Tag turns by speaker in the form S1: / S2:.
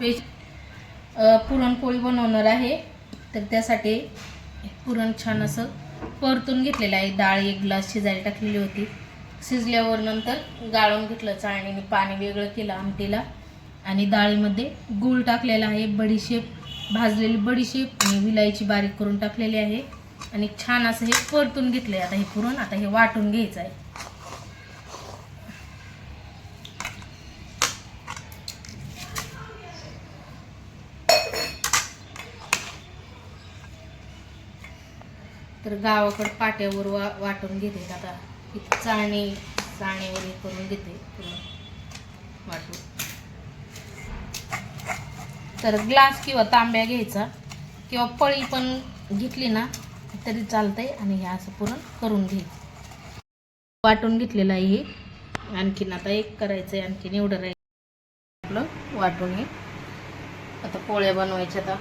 S1: Veg puran poli बनवणार आहे. तर त्यासाठी पुरण छान असं परतून घेतलेलं आहे. डाळ एक ग्लास शिजायला टाकलेली होती. शिजल्यावर नंतर गाळून घेतलं चाळणीने पाणी वेगळं केलं आमटीला. आणि डाळीमध्ये गूळ टाकलेला आहे. बडीशेप भाजलेली बडीशेप आणि विलायची बारीक करून टाकलेली आहे. आणि छान असं हे परतून घेतलं आहे आता हे पुरण आता हे वाटून घ्यायचं आहे. तर गावाकडं पाट्यावर वा वाटून घेते. आता इथं चाळणी चाळणीवर हे करून घेते वाटून. तर ग्लास किंवा तांब्या घ्यायचा किंवा पळी पण घेतली ना तरी चालतंय आणि हे असं पुरण करून घ्यायचं वाटून घेतलेलं आहे हे. आणखीन आता एक करायचं आहे आणखीन एवढं राहील. आपलं वाटून हे. आता पोळ्या बनवायच्या आता.